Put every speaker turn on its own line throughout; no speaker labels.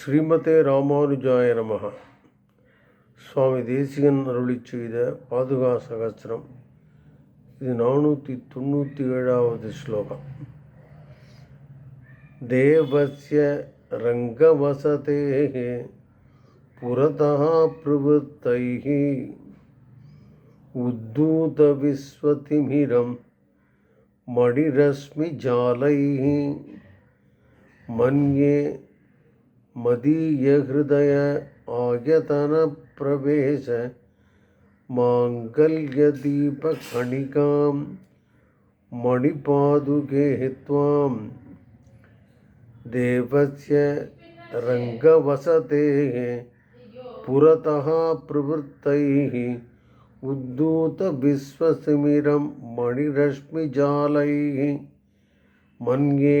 ஸ்ரீமதே ராமானுஜாய நமக சுவாமி தேசிகன் அருளி செய்த பாதுகா சகஸ்திரம் இது நானூற்றி தொண்ணூற்றி ஏழாவது ஸ்லோகம். தேவசிய ரங்கவசதே புரதா பிரவృత్तै உத்தூதவிஸ்வதிமிரம் மணிரஸ்மிஜாலை மன்யே मदीयहृदय आयतनप्रवेश माङ्गल्यदीपकणिकां मणिपादुके त्वां देवस्य रङ्गवसतेः पुरतः प्रवृत्तैः उद्धूतविश्वसिमिरं मणिरश्मिजालैः मन्ये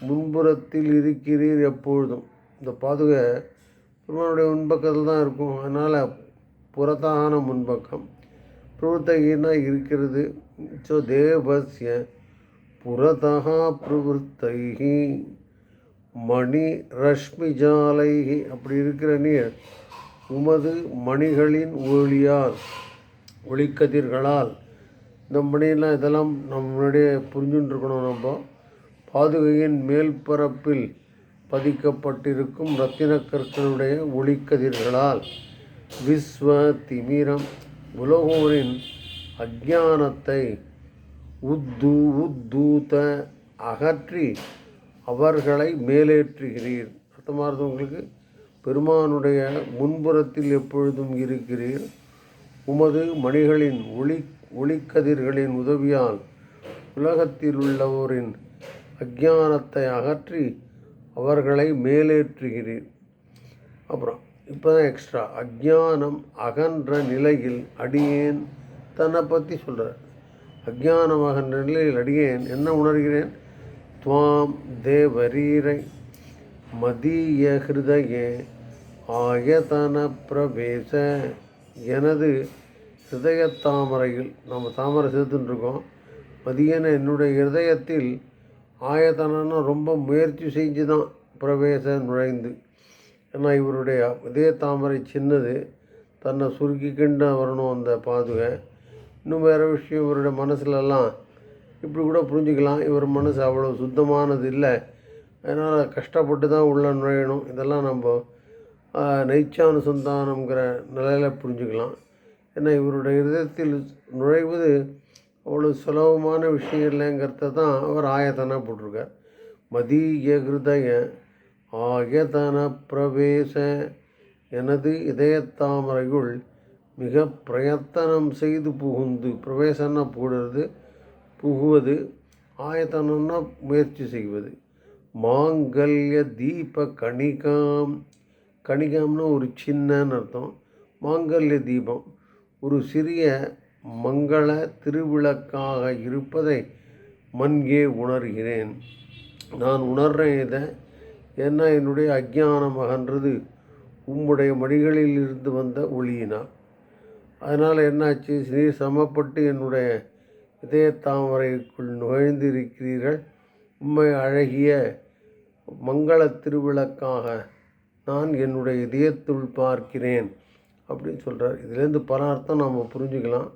முன்புறத்தில் இருக்கிறீர் எப்பொழுதும். இந்த பாதுகை பெருமானுடைய முன்பக்கத்தில் தான் இருக்கும். அதனால் புறத்தான முன்பக்கம். பிரவர்த்தகினா இருக்கிறது? ஸோ தேவசிய புறதா பிரவர்த்தகி மணி ரஷ்மி ஜாலை அப்படி இருக்கிற நீர் உமது மணிகளின் ஒளியால் ஒளிக்கதிர்களால். இந்த மணியெல்லாம் இதெல்லாம் நம்மளுடைய புரிஞ்சுட்டு இருக்கணும் நம்ம. பாதுகையின் மேல்பரப்பில் பதிக்கப்பட்டிருக்கும் ரத்தின கற்களுடைய ஒளிக்கதிர்களால் விஸ்வ திமிரம் உலகோரின் அஜானத்தை உத்து உத்தூத அகற்றி அவர்களை மேலேற்றுகிறீர். அர்த்தமாகிறது உங்களுக்கு? பெருமானுடைய முன்புறத்தில் எப்பொழுதும் இருக்கிறீர். உமது மணிகளின் ஒளி ஒளிக்கதிர்களின் உதவியால் உலகத்தில் உள்ளவோரின் அஜானத்தை அகற்றி அவர்களை மேலேற்றுகிறீர். அப்புறம் இப்போ தான் எக்ஸ்ட்ரா அஜானம் அகன்ற நிலையில் அடியேன். தன்னை பற்றி சொல்கிறார் அஜானமாக நிலையில் அடியேன். என்ன உணர்கிறேன்? துவாம் தேவரீரை மதிய ஹிருதயே ஆயதன பிரவேச. எனது ஹிருதய தாமரையில் நம்ம தாமரை சேர்த்துட்டுருக்கோம் மதியன என்னுடைய ஹிருதயத்தில் ஆயத்தனன்னு ரொம்ப முயற்சி செஞ்சு தான் பிரவேச நுழைந்து. ஏன்னா இவருடைய இதே தாமரை சின்னது தன்னை சுருக்கிக்கிண்டு வரணும் அந்த பாதுகை. இன்னும் வேறு விஷயம் இவருடைய மனசுலலாம் இப்படி கூட புரிஞ்சுக்கலாம். இவர் மனசு அவ்வளோ சுத்தமானது இல்லை அதனால் கஷ்டப்பட்டு தான் உள்ளே நுழையணும். இதெல்லாம் நம்ம நைச்சானுசந்தானங்கிற நிலையில் புரிஞ்சுக்கலாம். ஏன்னா இவருடைய இதயத்தில் நுழைவது அவ்வளோ சுலபமான விஷயம் இல்லைங்கிறத தான் அவர் ஆயத்தனாக போட்டிருக்கார். மதிய ஹிருதய ஆயதன பிரவேச எனது இதயத்தாமரையுள் மிக பிரயத்தனம் செய்து புகுந்து பிரவேசன்னா போடுறது புகுவது ஆயத்தனம்னா முயற்சி செய்வது. மாங்கல்ய தீப கணிகாம். கணிகாம்னா ஒரு சின்னன்னு அர்த்தம். மாங்கல்ய தீபம். ஒரு சிறிய மங்கள திருவிளக்காக இருப்பதை மன்கே உணர்கிறேன். நான் உணர்றேன் இதை. ஏன்னா என்னுடைய அஜ்ஞானம் அகன்றது? உம்முடைய மடிகளில் இருந்து வந்த ஒளியினால் அதனால் என்னாச்சு? நீர் சமப்பட்டு என்னுடைய இதய தாமரைக்குள் நுழைந்து இருக்கிறீர்கள் உண்மை அழகிய மங்கள திருவிளக்காக நான் என்னுடைய இதயத்துள் பார்க்கிறேன். அப்படின்னு சொல்கிறார் இதுலேருந்து பல அர்த்தம் நாம் புரிஞ்சுக்கலாம்.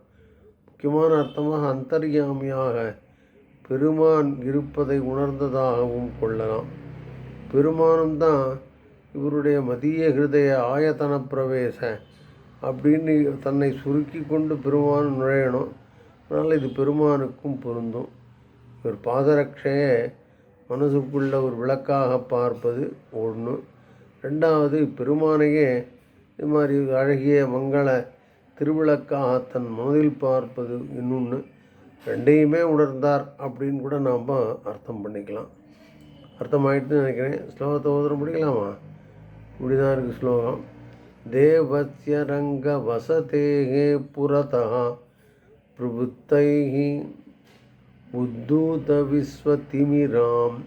முக்கியமான அர்த்தமாக அந்தர்யாமியாக பெருமான் இருப்பதை உணர்ந்ததாகவும் கொள்ளலாம். பெருமானும் தான் இவருடைய மதிய ஹிருதய ஆயத்தன பிரவேச அப்படின்னு தன்னை சுருக்கி கொண்டு பெருமான் நுழையணும். அதனால் இது பெருமானுக்கும் பொருந்தும். இவர் பாதரட்சையை மனசுக்குள்ள ஒரு விளக்காக பார்ப்பது ஒன்று ரெண்டாவது பெருமானையே இது மாதிரி அழகிய மங்கள திருவிளக்காக தன் மனதில் பார்ப்பது இன்னொன்று ரெண்டையுமே உணர்ந்தார் அப்படின்னு கூட நாம் அர்த்தம் பண்ணிக்கலாம். அர்த்தமாயிட்டுன்னு நினைக்கிறேன். ஸ்லோகத்தை ஓதுற பிடிக்கலாமா? இப்படிதான் இருக்குது ஸ்லோகம். தேவசிய ரங்க வசதேகே புரதா பிரபுத்தைः உத்தூத விஸ்வதிமிராம்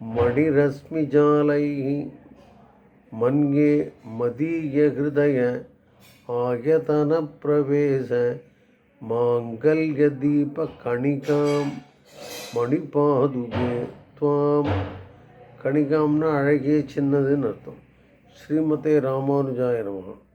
மணிரஸ்மிஜாலைः மன்யே மதீயஹிருதய ஆயதனப்பிரவேச மாங்கல்யதீபகணிகாம் மணிபாதுகே துவாம் கணிகாம்னா அழகிய சின்னதுன்னு அர்த்தம். ஸ்ரீமதே ராமானுஜாய நமகா